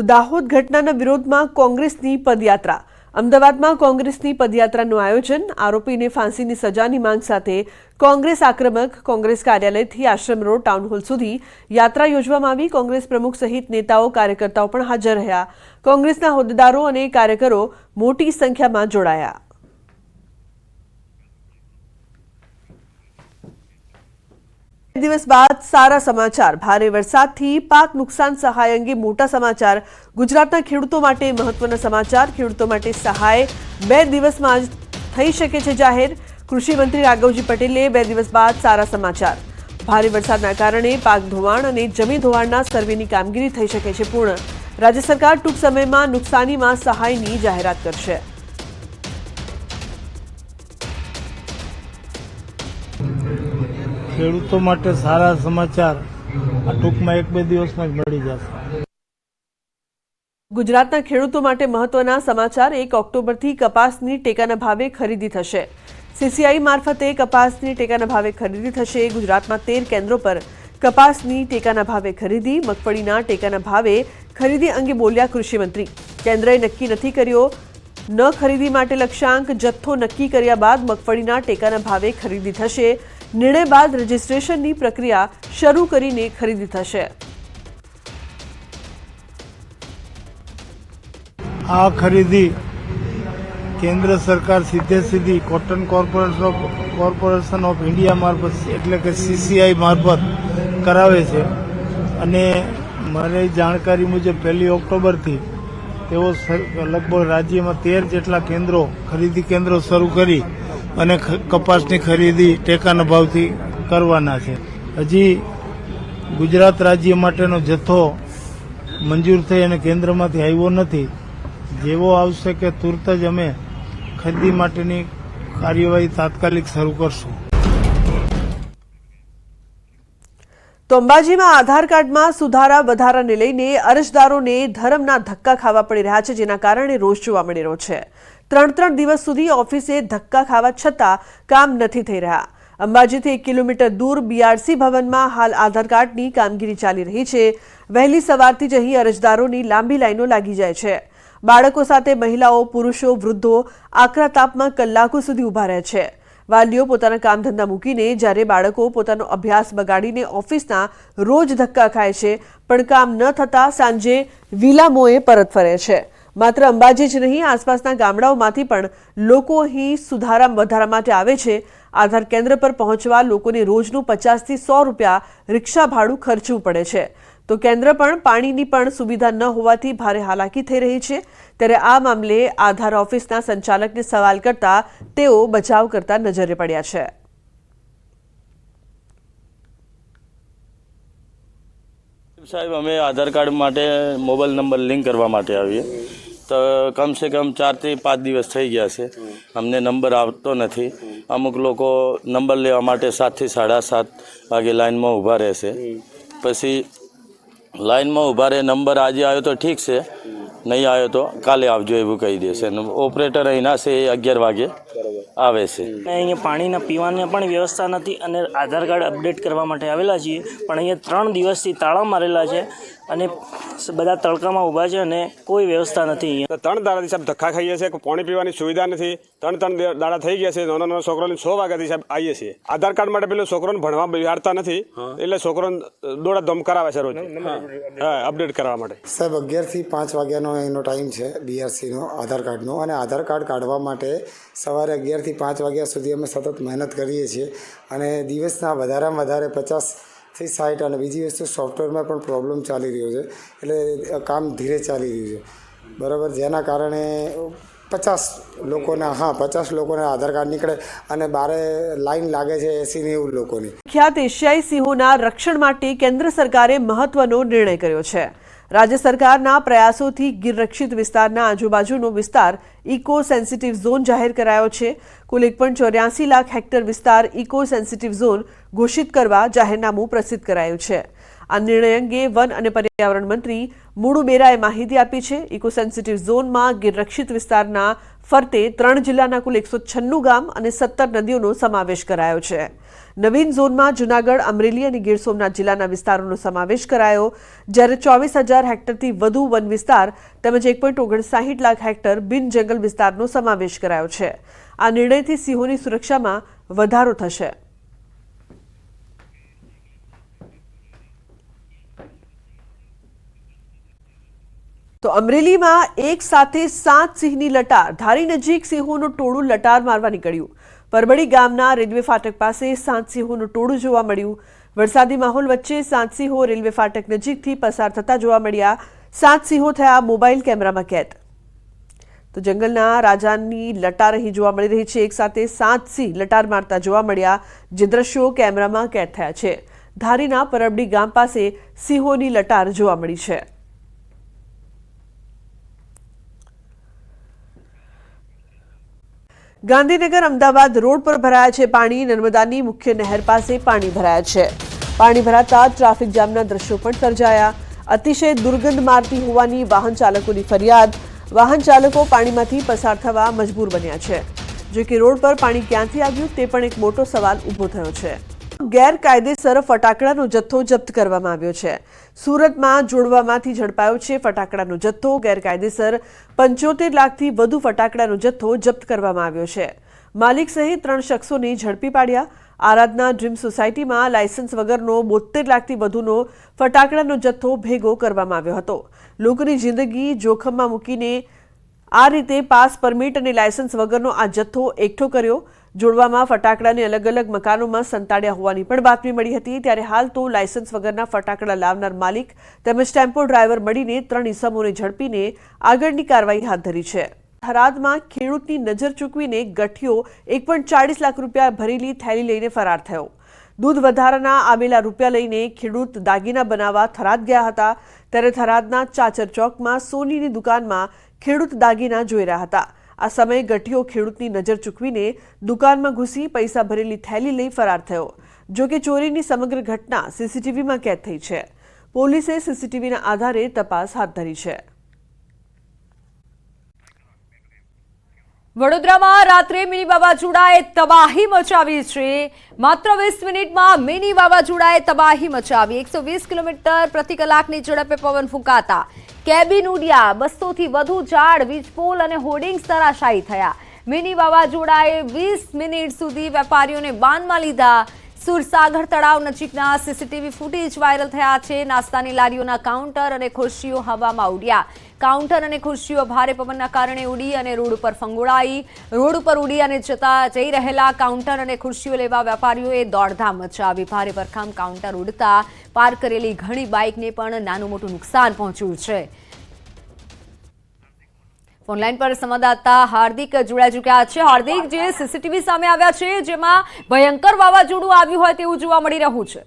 તો દાહોદ ઘટનાના વિરોધમાં કોંગ્રેસની પદયાત્રા. અમદાવાદમાં કોંગ્રેસની પદયાત્રાનું આયોજન. આરોપીને ફાંસીની સજાની માંગ સાથે કોંગ્રેસ આક્રમક કોંગ્રેસ કાર્યાલયથી આશ્રમ રોડ ટાઉન હોલ સુધી યાત્રા યોજવામાં આવી. કોંગ્રેસ પ્રમુખ સહિત નેતાઓ, કાર્યકર્તાઓ પણ હાજર રહ્યા. કોંગ્રેસના હોદ્દેદારો અને કાર્યકરો મોટી સંખ્યામાં જોડાયા. દિવસ બાદ સારા સમાચાર. ભારે વરસાદથી પાક નુકસાન સહાય અંગે મોટા સમાચાર. ગુજરાતના ખેડૂતો માટે મહત્વના સમાચાર. ખેડૂતો માટે સહાય બે દિવસમાં જ થઈ શકે છે જાહેર. કૃષિ મંત્રી રાઘવજી પટેલે બે દિવસ બાદ સારા સમાચાર. ભારે વરસાદના કારણે પાક ધોવાણ અને જમીન ધોવાણના સર્વેની કામગીરી થઈ શકે છે પૂર્ણ. રાજ્ય સરકાર ટૂંક સમયમાં નુકસાનીમાં સહાયની જાહેરાત કરશે. ખેડૂતો માટે સારા સમાચાર આ ટૂંકમાં એક બે દિવસમાં જ મળી જશે. ગુજરાતના ખેડૂતો માટે મહત્વના સમાચાર એક ઓક્ટોબરથી કપાસની ટેકાના ભાવે ખરીદી થશે. સીસીઆઈ મારફતે કપાસની ટેકાના ભાવે ખરીદી થશે. ગુજરાતમાં તેર કેન્દ્રો પર કપાસની ટેકાના ભાવે ખરીદી, મગફળીના ટેકાના ભાવે ખરીદી અંગે બોલ્યા કૃષિમંત્રી કેન્દ્રએ નક્કી નથી કર્યો ન ખરીદી માટે લક્ષ્યાંક, જથ્થો નક્કી કર્યા બાદ મગફળીના ટેકાના ભાવે ખરીદી થશે. નિર્ણય બાદ રજીસ્ટ્રેશનની પ્રક્રિયા શરૂ કરીને ખરીદી થશે. આ ખરીદી કેન્દ્ર સરકાર સીધે સીધી cotton corporation of corporation of India મારફત, એટલે કે સીસીઆઈ મારફત કરાવે છે. અને મારી જાણકારી મુજબ પહેલી ઓક્ટોબરથી તેઓ લગભગ રાજ્યમાં તેર જેટલા કેન્દ્રો, ખરીદી કેન્દ્રો શરૂ કરી અને કપાસની ખરીદી ટેકાના ભાવથી કરવાના છે. હજી ગુજરાત રાજ્ય માટેનો જથ્થો મંજૂર થઈ અને કેન્દ્રમાંથી આવ્યો નથી. જેવો આવશે કે તુરત જ અમે ખરીદી માટેની કાર્યવાહી તાત્કાલિક શરૂ કરશું. તો અંબાજીમાં આધાર કાર્ડમાં સુધારા વધારાને લઈને અરજદારોને ધરમના ધક્કા ખાવા પડી રહ્યા છે, જેના કારણે રોષ જોવા મળી રહ્યો છે. ત્રણ ત્રણ દિવસ સુધી ઓફિસે ધક્કા ખાવા છતાં કામ નથી થઈ રહ્યા. અંબાજીથી એક કિલોમીટર દૂર બીઆરસી ભવનમાં હાલ આધાર કાર્ડની કામગીરી ચાલી રહી છે. વહેલી સવારથી જ અહીં અરજદારોની લાંબી લાઈનો લાગી જાય છે. બાળકો સાથે મહિલાઓ, પુરુષો, વૃદ્ધો આકરા તાપમાં કલાકો સુધી ઊભા રહે છે. વાલીઓ પોતાના કામ ધંધા મૂકીને જ્યારે બાળકો પોતાનો અભ્યાસ બગાડીને ઓફિસના રોજ ધક્કા ખાય છે, પણ કામ ન થતાં સાંજે વિલામોએ પરત ફરે છે. માત્ર અંબાજી જ નહીં, આસપાસના ગામડાઓમાંથી પણ લોકો અહીં સુધારા વધારા માટે આવે છે. આધાર કેન્દ્ર પર પહોંચવા લોકોને રોજનું પચાસથી સો રૂપિયા રિક્ષા ભાડું ખર્ચવું પડે છે. તો કેન્દ્ર પણ પાણીની પણ સુવિધા ન હોવાથી ભારે હાલાકી થઈ રહી છે. ત્યારે આ મામલે આધાર ઓફિસના સંચાલકને સવાલ કરતા તેઓ બચાવ કરતા નજરે પડ્યા છે. સાહેબ, અમે આધાર કાર્ડ માટે મોબાઈલ નંબર લિંક કરવા માટે આવીએ. તો કમસે કમ ચારથી પાંચ દિવસ થઈ ગયા છે. અમને નંબર આવતો નથી. અમુક લોકો નંબર લેવા માટે સાતથી સાડા સાત વાગે લાઇનમાં ઊભા રહેશે. પછી લાઈનમાં ઊભા રહે નંબર આજે આવ્યો તો ઠીક છે. નહીં આવ્યો તો કાલે આવજો એવું કહી દેશે ઓપરેટર અહીંના છે, એ અગિયાર વાગે આવે છે. અહીંયા પાણીના પીવાની પણ વ્યવસ્થા નથી અને આધાર કાર્ડ અપડેટ કરવા માટે આવેલા છીએ. પણ અહીંયા ત્રણ દિવસથી તાળા મારેલા છે. અને બધા તડકામાં ઊભા છે અને કોઈ વ્યવસ્થા નથી અહીંયા. ત્રણ દાડાથી સાહેબ ધક્કા ખાઈએ છીએ પાણી પીવાની સુવિધા નથી. ત્રણ ત્રણ દાડા થઈ ગયા છે નાના નાના છોકરાને છ વાગ્યાથી સાહેબ આવીએ છીએ. આધાર કાર્ડ માટે પેલો છોકરોને ભણવા બિહાડતા નથી એટલે છોકરોને દોડા દમ કરાવે છે રોજ. હા. અપડેટ કરવા માટે. સાહેબ અગિયારથી પાંચ વાગ્યાનો એનો ટાઈમ છે બીઆરસીનો આધાર કાર્ડનો. અને આધાર કાર્ડ કાઢવા માટે સવારે અગિયારથી પાંચ વાગ્યા સુધી અમે સતત મહેનત કરીએ છીએ. અને દિવસના વધારેમાં વધારે પચાસથી સાઠ અને બીજી વસ્તુ સોફ્ટવેરમાં પણ પ્રોબ્લેમ ચાલી રહ્યો છે. એટલે કામ ધીરે ચાલી રહ્યું છે. બરાબર? જેના કારણે પચાસ લોકોના, હા, પચાસ લોકોના આધાર કાર્ડ નીકળે અને બારે લાઈન લાગે છે એસી નેવું લોકોની. ખ્યાત એશિયાઈ સિંહોના રક્ષણ માટે કેન્દ્ર સરકારે મહત્વનો નિર્ણય કર્યો છે. રાજ્ય સરકારના પ્રયાસોથી ગીર રક્ષિત વિસ્તારના આજુબાજુનો વિસ્તાર ઇકો સેન્સિટિવ ઝોન જાહેર કરાયો છે. કુલ એક પણ ચોર્યાસી લાખ હેક્ટર વિસ્તાર ઇકો સેન્સિટિવ ઝોન ઘોષિત કરવા જાહેરનામું પ્રસિદ્ધ કરાયું છે. આ નિર્ણય અંગે વન અને પર્યાવરણ મંત્રી મુડુ બેરાએ માહિતી આપી છે. ઇકો સેન્સિટિવ ઝોનમાં ગીર રક્ષિત વિસ્તારના ફરતે ત્રણ જિલ્લાના કુલ એકસો છન્નું ગામ અને સત્તર નદીઓનો સમાવેશ કરાયો છે. નવીન ઝોનમાં જૂનાગઢ, અમરેલી અને ગીર સોમનાથ જિલ્લાના વિસ્તારોનો સમાવેશ કરાયો. જ્યારે ચોવીસ હજાર હેક્ટરથી વધુ વન વિસ્તાર તેમજ એક પોઈન્ટ ઓગણસાઠ લાખ હેક્ટર બિન જંગલ વિસ્તારનો સમાવેશ કરાયો છે. આ નિર્ણયથી સિંહોની સુરક્ષામાં વધારો થશે. તો અમરેલીમાં એક સાથે સાત સિંહની લટાર. ધારી નજીક સિંહોનું ટોળું લટાર મારવા નીકળ્યું. પરબડી ગામના રેલવે ફાટક પાસે સાંતસિંહોનું ટોળું જોવા મળ્યું. વરસાદી માહોલ વચ્ચે સાંતસિંહો રેલવે ફાટક નજીકથી પસાર થતા જોવા મળ્યા. સાત સિંહો થયા મોબાઈલ કેમેરામાં કેદ. તો જંગલના રાજાની લટાર અહીં જોવા મળી રહી છે. એક સાથે સાત સિંહ લટાર મારતા જોવા મળ્યા, જે દ્રશ્યો કેમેરામાં કેદ થયા છે. ધારીના પરબડી ગામ પાસે સિંહોની લટાર જોવા મળી છે. ગાંધીનગર અમદાવાદ રોડ પર ભરાયા છે પાણી. નર્મદાની મુખ્ય નહેર પાસે પાણી ભરાયા છે. પાણી ભરાતા ટ્રાફિક જામના દ્રશ્યો પણ સર્જાયા. અતિશય દુર્ગંધ મારતી હોવાની વાહન ચાલકોની ફરિયાદ. વાહન ચાલકો પાણીમાંથી પસાર થવા મજબૂર બન્યા છે. જો કે રોડ પર પાણી ક્યાંથી આવ્યું તે પણ એક મોટો સવાલ ઊભો થયો છે. ગેરકાયદેસર ફટાકડાનો જથ્થો જપ્ત કરવામાં આવ્યો છે. સુરતમાં જોડવામાંથી ઝડપાયો છે ફટાકડાનો જથ્થો. ગેરકાયદેસર પંચોતેર લાખથી વધુ ફટાકડાનો જથ્થો જપ્ત કરવામાં આવ્યો છે. માલિક સહિત ત્રણ શખ્સોને ઝડપી પાડ્યા. આરાધના ડ્રીમ સોસાયટીમાં લાયસન્સ વગરનો બોતેર લાખથી વધુનો ફટાકડાનો જથ્થો ભેગો કરવામાં આવ્યો હતો. લોકોની જિંદગી જોખમમાં મૂકીને આ રીતે પાસ પરમિટ અને લાયસન્સ વગરનો આ જથ્થો એકઠો કર્યો. જોડવામાં ફટાકડાને અલગ અલગ મકાનોમાં સંતાડ્યા હોવાની પણ બાતમી મળી હતી. ત્યારે હાલ તો લાયસન્સ વગરના ફટાકડા લાવનાર માલિક તેમજ ટેમ્પો ડ્રાઈવર મળીને ત્રણ ઇસમોને ઝડપીને આગળની કાર્યવાહી હાથ ધરી છે. થરાદમાં ખેડૂતની નજર ચૂકવીને ગઠિયો એક પોઈન્ટ ચાળીસ લાખ રૂપિયા ભરેલી થેલી લઈને ફરાર થયો. દૂધ વધારાના આવેલા રૂપિયા લઈને ખેડૂત દાગીના બનાવવા થરાદ ગયા હતા. ત્યારે થરાદના ચાચર ચોકમાં સોનીની દુકાનમાં ખેડૂત દાગીના જોઈ રહ્યા હતા. આ સમયે ગઠિયો ખેડૂતની નજર ચૂકવીને દુકાનમાં ઘૂસી પૈસા ભરેલી થેલી લઈ ફરાર થયો. જો કે ચોરીની સમગ્ર ઘટના સીસીટીવીમાં કેદ થઈ છે. પોલીસે સીસીટીવીના આધારે તપાસ હાથ ધરી છે. વડોદરામાં રાત્રે મિની વાવાઝોડાએ તબાહી મચાવી છે. માત્ર વીસ મિનિટમાં મિની વાવાઝોડાએ તબાહી મચાવી. એકસો વીસ કિલોમીટર પ્રતિ કલાકની ઝડપે પવન ફૂંકાતા. કેબિન ઉડ્યા, બસોથી વધુ ઝાડ વીજપોલ અને હોર્ડિંગ્સ તરાશાયી થયા. મિની વાવાઝોડાએ વીસ મિનિટ સુધી વેપારીઓને બાનમાં લીધા. સુરસાગર તળાવ નજીકના સીસીટીવી ફૂટેજ વાયરલ થયા છે. નાસ્તાની લારીઓના કાઉન્ટર અને ખુરશીઓ હવામાં ઉડ્યા. કાઉન્ટર અને ખુરશીઓ ભારે પવનના કારણે ઉડી અને રોડ ઉપર ફંગોળાઈ. રોડ ઉપર ઉડી અને જતા જઈ રહેલા કાઉન્ટર અને ખુરશીઓ લેવા વેપારીઓએ દોડધામ મચાવી ભારે ભરખામ કાઉન્ટર ઉડતા પાર્ક કરેલી ઘણી બાઇકને પણ નાનું મોટું નુકસાન પહોંચ્યું છે. ઓનલાઈન પર સંવાદદાતા હાર્દિક જોડાઈ ચૂક્યા છે. હાર્દિક, જે સીસીટીવી સામે આવ્યા છે, જેમાં ભયંકર વાવાઝોડું આવ્યું હોય તેવું જોવા મળી રહ્યું છે.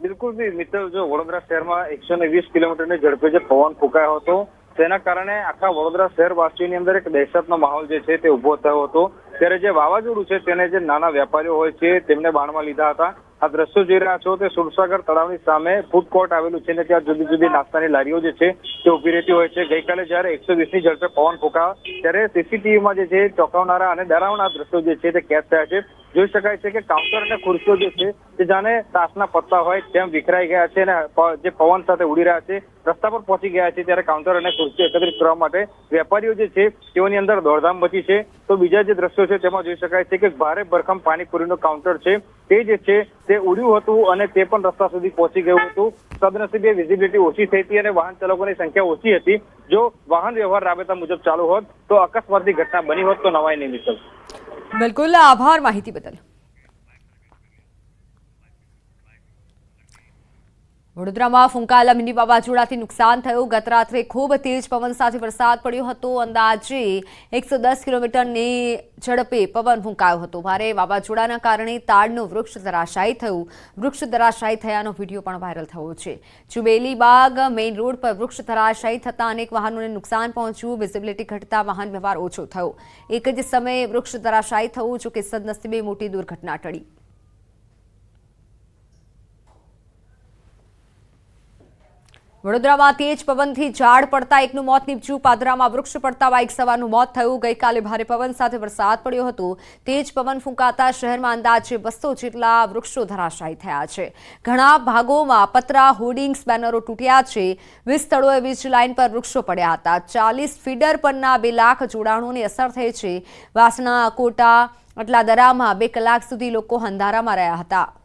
બિલકુલ બી, મિત્ર, જો વડોદરા શહેરમાં એકસો ને વીસ કિલોમીટરની ઝડપે જે પવન ફૂંકાયો હતો, તેના કારણે આખા વડોદરા શહેરવાસીઓની અંદર એક દહેશતનો માહોલ જે છે તે ઊભો થયો હતો. ત્યારે જે વાવાઝોડું છે, તેને જે નાના વેપારીઓ હોય છે, તેમને બાણમાં લીધા હતા. આ દ્રશ્યો જોઈ રહ્યા છો તે સુરસાગર તળાવની સામે ફૂડ કોર્ટ આવેલું છે અને ત્યાં જુદી જુદી નાસ્તાની લારીઓ જે છે તે ઊભી રહેતી હોય છે. ગઈકાલે જયારે એકસો વીસની ઝડપે પવન ફૂંકા ત્યારે સીસીટીવીમાં જે છે ચોંકાવનારા અને ડરાવના દ્રશ્યો જે છે તે કેદ થયા છે. જોઈ શકાય છે કે કાઉન્ટર અને ખુરશીઓ જે છે તે જાણે તાસના પત્તા હોય તેમ વિખરાઈ ગયા છે અને જે પવન સાથે ઉડી રહ્યા છે, રસ્તા પર પહોંચી ગયા છે ત્યારે કાઉન્ટર અને ખુરશીઓ એકત્રિત કરવા માટે વેપારીઓ જે છે તેઓની અંદર દોડધામ મચી છે. તો બીજા જે દ્રશ્યો છે તેમાં જોઈ શકાય છે કે ભારે ભરખમ પાણીપુરીનું કાઉન્ટર છે. તે જે છે તે ઉડ્યું હતું અને તે પણ રસ્તા સુધી પહોંચી ગયું હતું. સદનસીબે વિઝિબિલિટી ઓછી થઈ હતી અને વાહન ચાલકોની સંખ્યા ઓછી હતી. જો વાહન વ્યવહાર રાબેતા મુજબ ચાલુ હોત, તો અકસ્માતની ઘટના બની હોત તો નવાઈ નહીં બિલકુલ, આભાર માહિતી બદલ. વડોદરામાં ફૂંકાયેલા મિની વાવાઝોડાથી નુકસાન થયું. ગત રાત્રે ખૂબ તેજ પવન સાથે વરસાદ પડ્યો હતો. અંદાજે એકસો દસ કિલોમીટરની ઝડપે પવન ફૂંકાયો હતો. ભારે વાવાઝોડાના કારણે તાડનું વૃક્ષ ધરાશાયી થયું. વૃક્ષ ધરાશાયી થયાનો વીડિયો પણ વાયરલ થયો છે. ચુબેલી બાગ મેઇન રોડ પર વૃક્ષ ધરાશાયી થતાં અનેક વાહનોને નુકસાન પહોંચ્યું. વિઝિબિલિટી ઘટતા વાહન વ્યવહાર ઓછો થયો. એક જ સમયે વૃક્ષ ધરાશાયી થયું જોકે સદનસીબે મોટી દુર્ઘટના ટળી. વડોદરામાં તેજ પવનથી ઝાડ પડતા એકનું મોત નીપજ્યું. પાદરામાં વૃક્ષ પડતા બાઇક સવારનું મોત થયું. ગઈકાલે ભારે પવન સાથે વરસાદ પડ્યો હતો. તેજ પવન ફૂંકાતા શહેરમાં અંદાજે બસો જેટલા વૃક્ષો ધરાશાયી થયા છે. ઘણા ભાગોમાં પતરા, હોર્ડિંગ્સ, બેનરો તૂટ્યા છે. વીસ સ્થળોએ વીજ લાઇન પર વૃક્ષો પડ્યા હતા. ચાલીસ ફીડર પરના બે લાખ જોડાણોની અસર થઈ છે. વાસણા, કોટા, અટલાદરામાં બે કલાક સુધી લોકો અંધારામાં રહ્યા હતા.